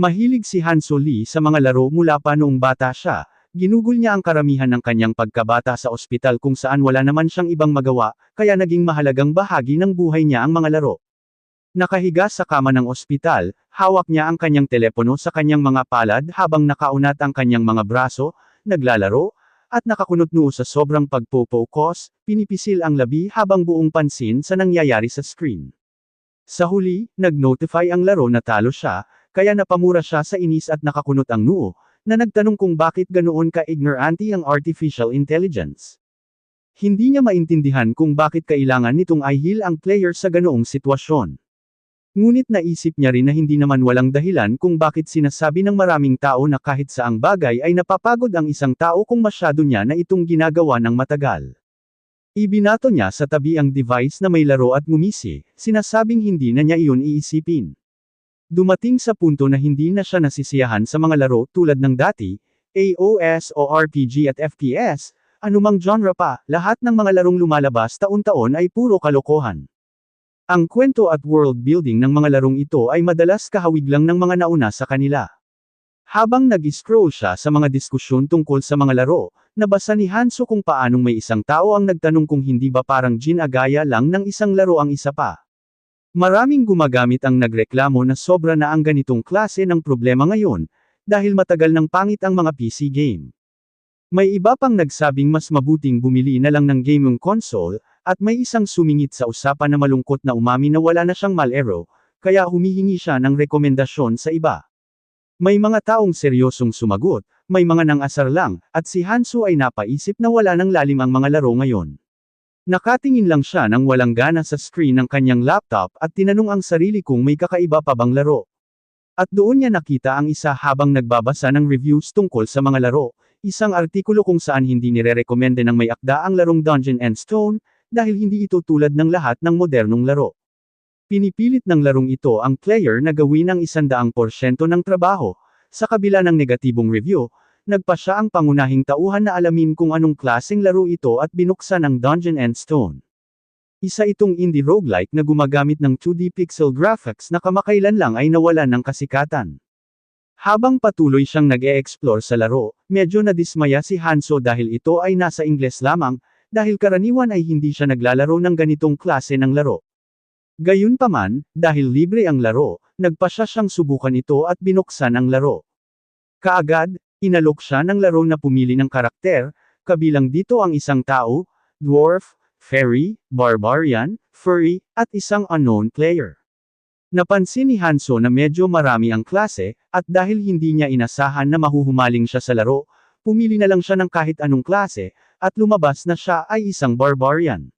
Mahilig si Hanso Lee sa mga laro mula pa noong bata siya, ginugol niya ang karamihan ng kanyang pagkabata sa ospital kung saan wala naman siyang ibang magawa, kaya naging mahalagang bahagi ng buhay niya ang mga laro. Nakahiga sa kama ng ospital, hawak niya ang kanyang telepono sa kanyang mga palad habang nakaunat ang kanyang mga braso, naglalaro, at nakakunot noo sa sobrang pagpo-focus, pinipisil ang labi habang buong pansin sa nangyayari sa screen. Sa huli, nag-notify ang laro na talo siya, kaya napamura siya sa inis at nakakunot ang noo, na nagtanong kung bakit ganoon ka-ignorante ang artificial intelligence. Hindi niya maintindihan kung bakit kailangan nitong ihil ang player sa ganoong sitwasyon. Ngunit naisip niya rin na hindi naman walang dahilan kung bakit sinasabi ng maraming tao na kahit saang bagay ay napapagod ang isang tao kung masyado niya na itong ginagawa ng matagal. Ibinato niya sa tabi ang device na may laro at ngumisi, sinasabing hindi na niya iyon iisipin. Dumating sa punto na hindi na siya nasisiyahan sa mga laro tulad ng dati, AOS o RPG at FPS, anumang genre pa, lahat ng mga larong lumalabas taon-taon ay puro kalokohan. Ang kwento at world building ng mga larong ito ay madalas kahawig lang ng mga nauna sa kanila. Habang nag-scroll siya sa mga diskusyon tungkol sa mga laro, nabasa ni Hanso kung paanong may isang tao ang nagtanong kung hindi ba parang ginagaya lang ng isang laro ang isa pa. Maraming gumagamit ang nagreklamo na sobra na ang ganitong klase ng problema ngayon, dahil matagal ng pangit ang mga PC game. May iba pang nagsabing mas mabuting bumili na lang ng gaming console, at may isang sumingit sa usapan na malungkot na umami na wala na siyang malero, kaya humihingi siya ng rekomendasyon sa iba. May mga taong seryosong sumagot, may mga nang-asar lang, at si Hansu ay napaisip na wala nang lalim ang mga laro ngayon. Nakatingin lang siya nang walang gana sa screen ng kanyang laptop at tinanong ang sarili kung may kakaiba pa bang laro. At doon niya nakita ang isa habang nagbabasa ng reviews tungkol sa mga laro, isang artikulo kung saan hindi nire-recommende ng may akda ang larong Dungeon and Stone, dahil hindi ito tulad ng lahat ng modernong laro. Pinipilit ng larong ito ang player na gawin ang isandaang porsyento ng trabaho. Sa kabila ng negatibong review, nagpa siya ang pangunahing tauhan na alamin kung anong klaseng laro ito at binuksan ang Dungeon and Stone. Isa itong indie roguelike na gumagamit ng 2D pixel graphics na kamakailan lang ay nawalan ng kasikatan. Habang patuloy siyang nag-e-explore sa laro, medyo nadismaya si Hanso dahil ito ay nasa Ingles lamang, dahil karaniwan ay hindi siya naglalaro ng ganitong klase ng laro. Gayunpaman, dahil libre ang laro, nagpasya siyang subukan ito at binuksan ang laro. Kaagad, inalok siya ng laro na pumili ng karakter, kabilang dito ang isang tao, dwarf, fairy, barbarian, furry, at isang unknown player. Napansin ni Hanso na medyo marami ang klase, at dahil hindi niya inasahan na mahuhumaling siya sa laro, pumili na lang siya ng kahit anong klase, at lumabas na siya ay isang barbarian.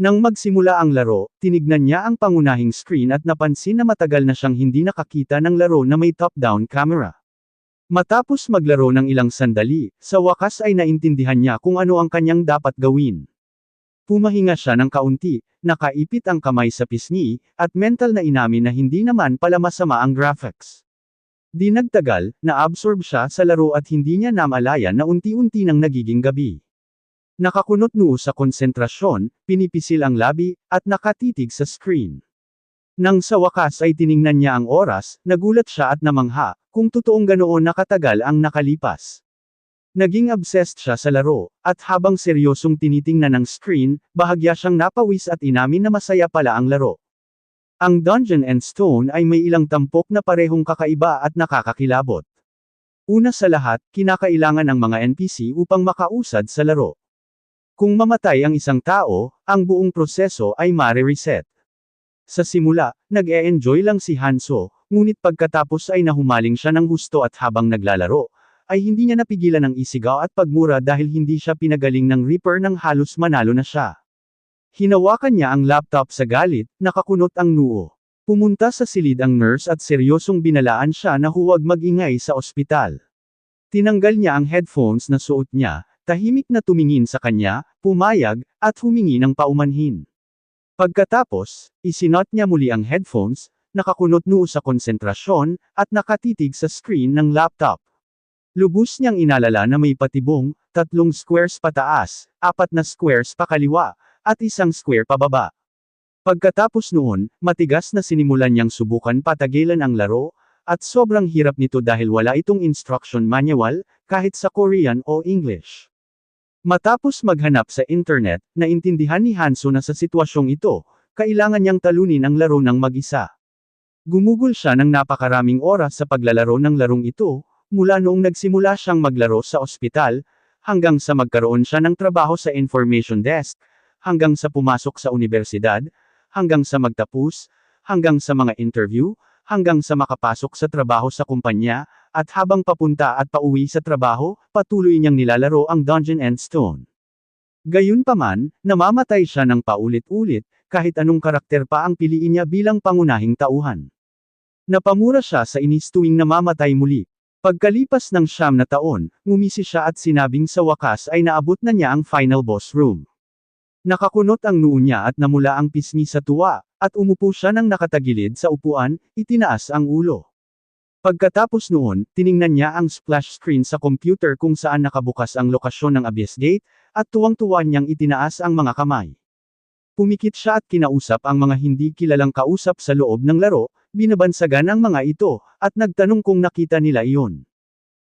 Nang magsimula ang laro, tinignan niya ang pangunahing screen at napansin na matagal na siyang hindi nakakita ng laro na may top-down camera. Matapos maglaro ng ilang sandali, sa wakas ay naintindihan niya kung ano ang kanyang dapat gawin. Pumahinga siya ng kaunti, nakaipit ang kamay sa pisngi, at mental na inamin na hindi naman pala masama ang graphics. Di nagtagal, na-absorb siya sa laro at hindi niya namalayan na unti-unti nang nagiging gabi. Nakakunot noo sa konsentrasyon, pinipisil ang labi, at nakatitig sa screen. Nang sa wakas ay tiningnan niya ang oras, nagulat siya at namangha, kung totoong ganoon nakatagal ang nakalipas. Naging obsessed siya sa laro, at habang seryosong tinitingnan ng screen, bahagya siyang napawis at inamin na masaya pala ang laro. Ang Dungeon and Stone ay may ilang tampok na parehong kakaiba at nakakakilabot. Una sa lahat, kinakailangan ng mga NPC upang makausad sa laro. Kung mamatay ang isang tao, ang buong proseso ay mare-reset. Sa simula, nag-e-enjoy lang si Hanso, ngunit pagkatapos ay nahumaling siya ng husto at habang naglalaro, ay hindi niya napigilan ang isigaw at pagmura dahil hindi siya pinagaling ng Reaper nang halos manalo na siya. Hinawakan niya ang laptop sa galit, nakakunot ang noo. Pumunta sa silid ang nurse at seryosong binalaan siya na huwag magingay sa ospital. Tinanggal niya ang headphones na suot niya, Tahimik na tumingin sa kanya, pumayag, at humingi ng paumanhin. Pagkatapos, isinot niya muli ang headphones, nakakunot noo sa konsentrasyon, at nakatitig sa screen ng laptop. Lubos niyang inalala na may patibong, tatlong squares pataas, apat na squares pakaliwa, at isang square pababa. Pagkatapos noon, matigas na sinimulan niyang subukan patagilan ang laro, At sobrang hirap nito dahil wala itong instruction manual, kahit sa Korean o English. Matapos maghanap sa internet, naintindihan ni Hanso na sa sitwasyong ito, kailangan niyang talunin ang laro ng mag-isa. Gumugol siya ng napakaraming oras sa paglalaro ng larong ito, mula noong nagsimula siyang maglaro sa ospital, hanggang sa magkaroon siya ng trabaho sa information desk, hanggang sa pumasok sa universidad, hanggang sa magtapos, hanggang sa mga interview, hanggang sa makapasok sa trabaho sa kumpanya, at habang papunta at pauwi sa trabaho, patuloy niyang nilalaro ang Dungeon and Stone. Gayunpaman, namamatay siya ng paulit-ulit, kahit anong karakter pa ang piliin niya bilang pangunahing tauhan. Napamura siya sa inis tuwing namamatay muli. Pagkalipas ng siyam na taon, ngumisi siya at sinabing sa wakas ay naabot na niya ang final boss room. Nakakunot ang noo niya at namula ang pisngi sa tuwa, at umupo siya ng nakatagilid sa upuan, itinaas ang ulo. Pagkatapos noon, tiningnan niya ang splash screen sa computer kung saan nakabukas ang lokasyon ng Abyss Gate, at tuwang-tuwa niyang itinaas ang mga kamay. Pumikit siya at kinausap ang mga hindi kilalang kausap sa loob ng laro, binabansagan ang mga ito, at nagtanong kung nakita nila iyon.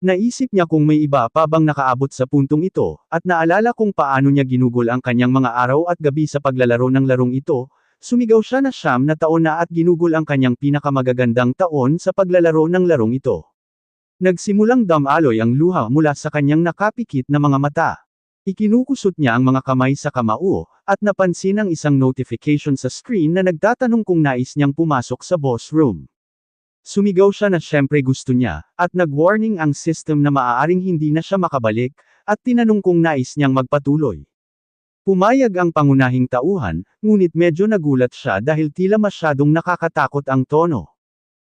Naisip niya kung may iba pa bang nakaabot sa puntong ito, at naalala kung paano niya ginugol ang kanyang mga araw at gabi sa paglalaro ng larong ito, Sumigaw siya na siyam na taon na at ginugol ang kanyang pinakamagagandang taon sa paglalaro ng larong ito. Nagsimulang damaloy ang luha mula sa kanyang nakapikit na mga mata. Ikinukusot niya ang mga kamay sa kamao, at napansin ang isang notification sa screen na nagtatanong kung nais niyang pumasok sa boss room. Sumigaw siya na syempre gusto niya, at nag-warning ang system na maaaring hindi na siya makabalik, at tinanong kung nais niyang magpatuloy. Pumayag ang pangunahing tauhan, ngunit medyo nagulat siya dahil tila masyadong nakakatakot ang tono.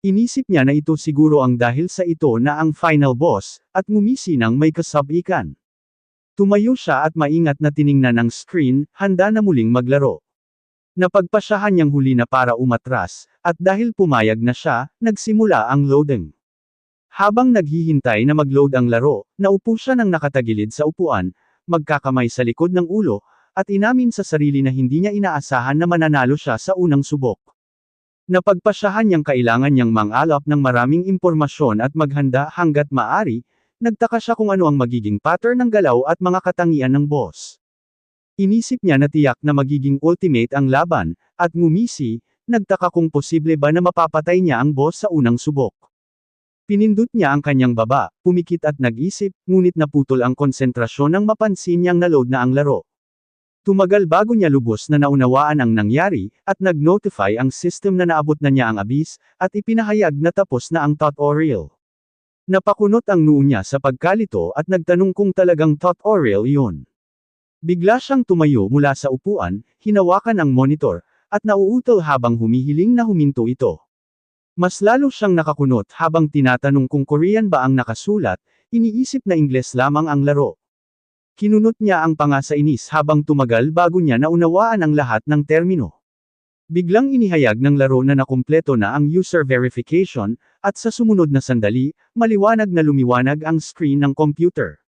Inisip niya na ito siguro ang dahil sa ito na ang final boss, at ngumisi ng may kasabikan. Tumayo siya at maingat na tiningnan ang screen, handa na muling maglaro. Napagpasyahan niyang huli na para umatras, at dahil pumayag na siya, nagsimula ang loading. Habang naghihintay na mag-load ang laro, naupo siya ng nakatagilid sa upuan, magkakamay sa likod ng ulo, at inamin sa sarili na hindi niya inaasahan na mananalo siya sa unang subok. Napagpasyahan niyang kailangan niyang mangalap ng maraming impormasyon at maghanda hanggat maari, nagtaka siya kung ano ang magiging pattern ng galaw at mga katangian ng boss. Inisip niya na tiyak na magiging ultimate ang laban, at ngumisi, nagtaka kung posible ba na mapapatay niya ang boss sa unang subok. Pinindot niya ang kanyang baba, pumikit at nag-isip, ngunit naputol ang konsentrasyon nang mapansin niyang naload na ang laro. Tumagal bago niya lubos na naunawaan ang nangyari, at nag-notify ang system na naabot na niya ang abyss, at ipinahayag na tapos na ang tutorial. Napakunot ang noo niya sa pagkalito at nagtanong kung talagang tutorial iyon. Bigla siyang tumayo mula sa upuan, hinawakan ang monitor, at nauutol habang humihiling na huminto ito. Mas lalo siyang nakakunot habang tinatanong kung Korean ba ang nakasulat, iniisip na Ingles lamang ang laro. Kinunot niya ang panga sa inis habang tumagal bago niya naunawaan ang lahat ng termino. Biglang inihayag ng laro na nakumpleto na ang user verification, at sa sumunod na sandali, maliwanag na lumiwanag ang screen ng computer.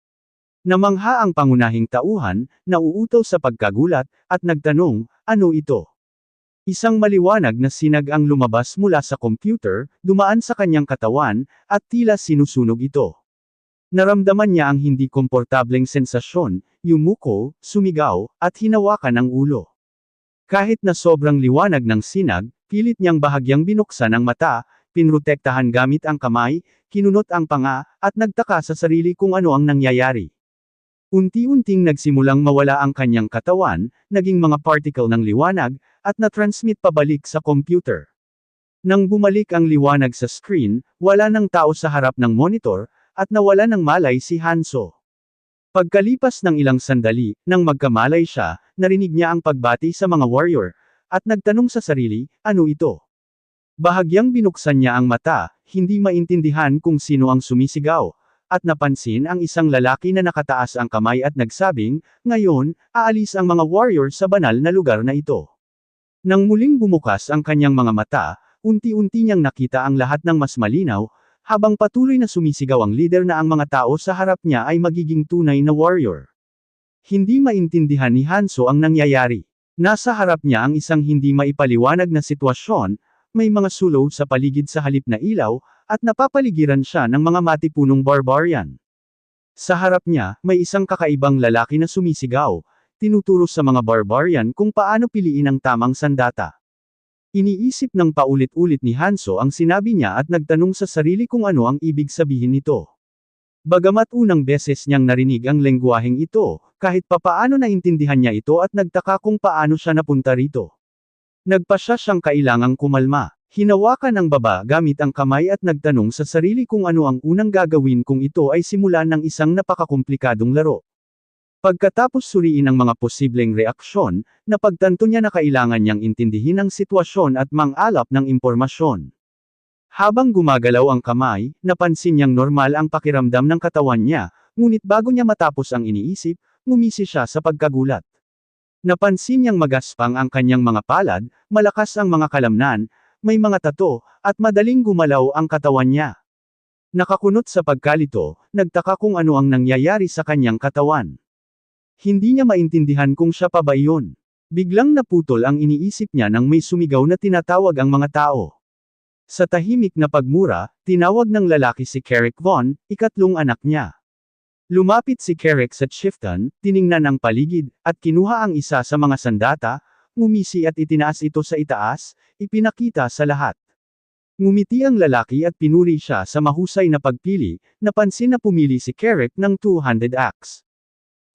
Namangha ang pangunahing tauhan, nauutaw sa pagkagulat, at nagtanong, ano ito? Isang maliwanag na sinag ang lumabas mula sa computer, dumaan sa kanyang katawan, at tila sinusunog ito. Naramdaman niya ang hindi komportableng sensasyon, yumuko, sumigaw, at hinawakan ang ulo. Kahit na sobrang liwanag ng sinag, pilit niyang bahagyang binuksan ang mata, pinrotektahan gamit ang kamay, kinunot ang panga, at nagtaka sa sarili kung ano ang nangyayari. Unti-unting nagsimulang mawala ang kanyang katawan, naging mga particle ng liwanag, at na-transmit pabalik sa computer. Nang bumalik ang liwanag sa screen, wala ng tao sa harap ng monitor, at nawala ng malay si Hanso. Pagkalipas ng ilang sandali, nang magkamalay siya, narinig niya ang pagbati sa mga warrior, at nagtanong sa sarili, ano ito? Bahagyang binuksan niya ang mata, hindi maintindihan kung sino ang sumisigaw, at napansin ang isang lalaki na nakataas ang kamay at nagsabing, ngayon, aalis ang mga warrior sa banal na lugar na ito. Nang muling bumukas ang kanyang mga mata, unti-unti niyang nakita ang lahat ng mas malinaw, habang patuloy na sumisigaw ang leader na ang mga tao sa harap niya ay magiging tunay na warrior. Hindi maintindihan ni Hanso ang nangyayari. Nasa harap niya ang isang hindi maipaliwanag na sitwasyon, may mga sulong sa paligid sa halip na ilaw, at napapaligiran siya ng mga matipunong barbarian. Sa harap niya, may isang kakaibang lalaki na sumisigaw, tinuturo sa mga barbarian kung paano piliin ang tamang sandata. Iniisip ng paulit-ulit ni Hanso ang sinabi niya at nagtanong sa sarili kung ano ang ibig sabihin nito. Bagamat unang beses niyang narinig ang lengguwaheng ito, kahit papaano naintindihan niya ito at nagtaka kung paano siya napunta rito. Nagpa siya siyang kailangang kumalma. Hinawakan ang baba gamit ang kamay at nagtanong sa sarili kung ano ang unang gagawin kung ito ay simula ng isang napakakomplikadong laro. Pagkatapos suriin ang mga posibleng reaksyon, napagtanto niya na kailangan niyang intindihin ang sitwasyon at mang-alap ng impormasyon. Habang gumagalaw ang kamay, napansin niyang normal ang pakiramdam ng katawan niya, ngunit bago niya matapos ang iniisip, ngumisi siya sa pagkagulat. Napansin niyang magaspang ang kanyang mga palad, malakas ang mga kalamnan, may mga tato, at madaling gumalaw ang katawan niya. Nakakunot sa pagkalito, nagtaka kung ano ang nangyayari sa kanyang katawan. Hindi niya maintindihan kung siya pa ba iyon. Biglang naputol ang iniisip niya nang may sumigaw na tinatawag ang mga tao. Sa tahimik na pagmura, tinawag ng lalaki si Carrick Vaughn, ikatlong anak niya. Lumapit si Carrick sa chieftain, tiningnan ang paligid, at kinuha ang isa sa mga sandata, ngumisi at itinaas ito sa itaas, ipinakita sa lahat. Ngumiti ang lalaki at pinuri siya sa mahusay na pagpili, napansin na pumili si Carrick ng two-handed axe.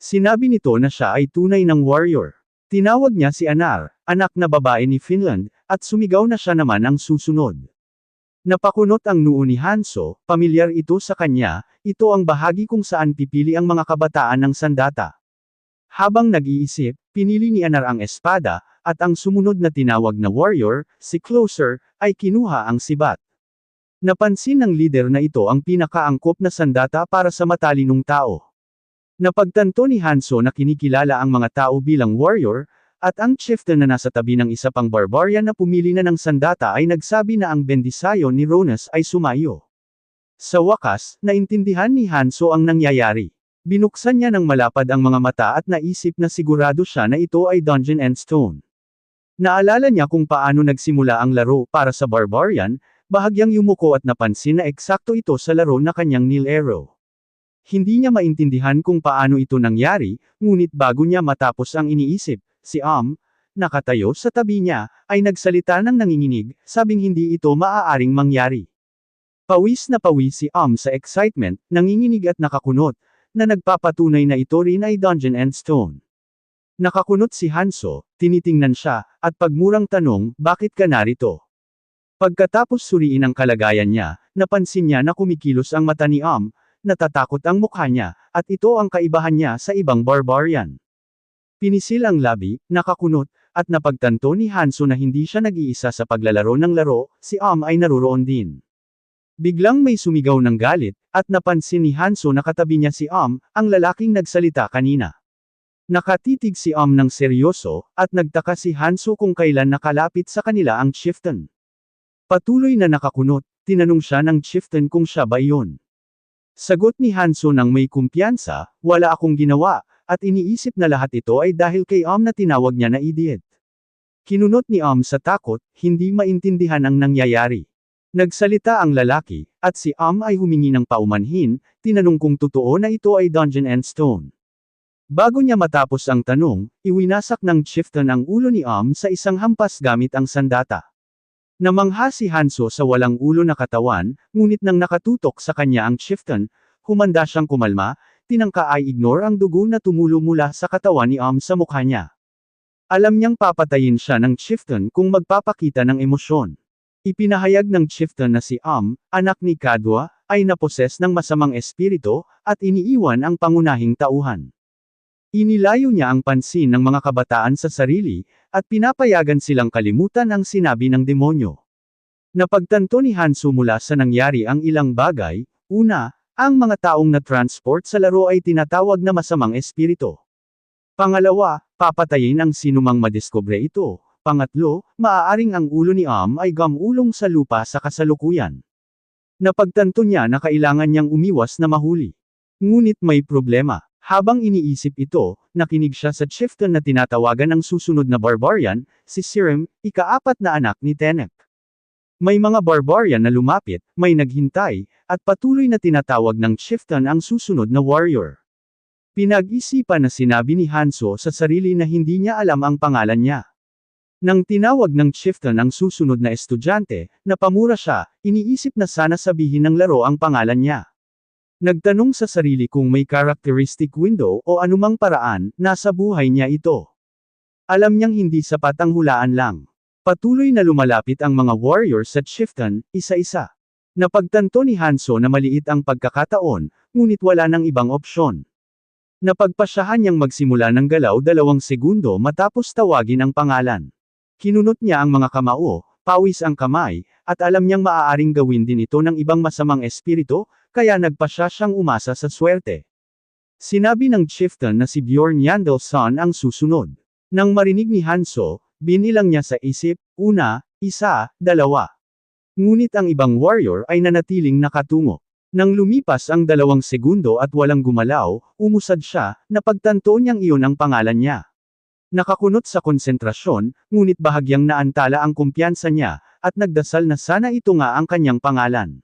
Sinabi nito na siya ay tunay ng warrior. Tinawag niya si Anar, anak na babae ni Finland, at sumigaw na siya naman ang susunod. Napakunot ang noo ni Hanso, pamilyar ito sa kanya, ito ang bahagi kung saan pipili ang mga kabataan ng sandata. Habang nag-iisip, pinili ni Anar ang espada, at ang sumunod na tinawag na warrior, si Closer, ay kinuha ang sibat. Napansin ng leader na ito ang pinakaangkop na sandata para sa matalinong tao. Napagtanto ni Hanso na kinikilala ang mga tao bilang warrior, at ang chieftain na nasa tabi ng isa pang barbarian na pumili na ng sandata ay nagsabi na ang bendisayo ni Ronus ay sumayo. Sa wakas, naintindihan ni Hanso ang nangyayari. Binuksan niya ng malapad ang mga mata at naisip na sigurado siya na ito ay Dungeon and Stone. Naalala niya kung paano nagsimula ang laro para sa barbarian, bahagyang yumuko at napansin na eksakto ito sa laro na kanyang nilero. Hindi niya maintindihan kung paano ito nangyari, ngunit bago niya matapos ang iniisip, Si Am, nakatayo sa tabi niya, ay nagsalita ng nanginginig, sabing hindi ito maaaring mangyari. Pawis na pawis si Am sa excitement, nanginginig at nakakunot, na nagpapatunay na ito rin ay Dungeon and Stone. Nakakunot si Hanso, tinitingnan siya, at pagmurang tanong, bakit ka narito? Pagkatapos suriin ang kalagayan niya, napansin niya na kumikilos ang mata ni Am, natatakot ang mukha niya, at ito ang kaibahan niya sa ibang barbarian. Pinisil ang labi, nakakunot, at napagtanto ni Hanso na hindi siya nag-iisa sa paglalaro ng laro, si Am ay naruroon din. Biglang may sumigaw ng galit, at napansin ni Hanso na katabi niya si Am, ang lalaking nagsalita kanina. Nakatitig si Am ng seryoso, at nagtaka si Hanso kung kailan nakalapit sa kanila ang chieftain. Patuloy na nakakunot, tinanong siya ng chieftain kung siya ba iyon. Sagot ni Hanso ng may kumpiyansa, wala akong ginawa, at iniisip na lahat ito ay dahil kay Am na tinawag niya na idiot. Kinunot ni Am sa takot, hindi maintindihan ang nangyayari. Nagsalita ang lalaki, at si Am ay humingi ng paumanhin, tinanong kung totoo na ito ay Dungeon and Stone. Bago niya matapos ang tanong, iwinasak ng chieftain ang ulo ni Am sa isang hampas gamit ang sandata. Namangha si Hanso sa walang ulo na katawan, ngunit nang nakatutok sa kanya ang chieftain, humanda siyang kumalma, tinangka ay ignore ang dugo na tumulo mula sa katawan ni Am sa mukha niya. Alam niyang papatayin siya ng chieftain kung magpapakita ng emosyon. Ipinahayag ng chieftain na si Am, anak ni Kadwa, ay naposes ng masamang espiritu, at iniiwan ang pangunahing tauhan. Inilayo niya ang pansin ng mga kabataan sa sarili, at pinapayagan silang kalimutan ang sinabi ng demonyo. Napagtanto ni Hansu mula sa nangyari ang ilang bagay, una, ang mga taong na-transport sa laro ay tinatawag na masamang espiritu. Pangalawa, papatayin ang sinumang madiskubre ito. Pangatlo, maaaring ang ulo ni Am ay gamulong sa lupa sa kasalukuyan. Napagtanto niya na kailangan niyang umiwas na mahuli. Ngunit may problema. Habang iniisip ito, nakinig siya sa chieftain na tinatawagan ng susunod na barbarian, si Sirim, ikaapat na anak ni Tenek. May mga barbarian na lumapit, may naghintay, at patuloy na tinatawag ng chieftain ang susunod na warrior. Pinag-isipan na sinabi ni Hanso sa sarili na hindi niya alam ang pangalan niya. Nang tinawag ng chieftain ang susunod na estudyante, napamura siya, iniisip na sana sabihin ng laro ang pangalan niya. Nagtanong sa sarili kung may characteristic window o anumang paraan, nasa buhay niya ito. Alam niyang hindi sapat ang hulaan lang. Patuloy na lumalapit ang mga warriors sa chieftain, isa-isa. Napagtanto ni Hanso na maliit ang pagkakataon, ngunit wala nang ibang opsyon. Napagpasyahan niyang magsimula ng galaw dalawang segundo matapos tawagin ang pangalan. Kinunot niya ang mga kamao, pawis ang kamay, at alam niyang maaaring gawin din ito ng ibang masamang espiritu, kaya nagpasya siyang umasa sa swerte. Sinabi ng chieftain na si Bjorn Yandelson ang susunod. Nang marinig ni Hanso, binilang niya sa isip, una, isa, dalawa. Ngunit ang ibang warrior ay nanatiling nakatungo. Nang lumipas ang dalawang segundo at walang gumalaw, umusad siya, napagtanto niyang iyon ang pangalan niya. Nakakunot sa konsentrasyon, ngunit bahagyang naantala ang kumpiyansa niya, at nagdasal na sana ito nga ang kanyang pangalan.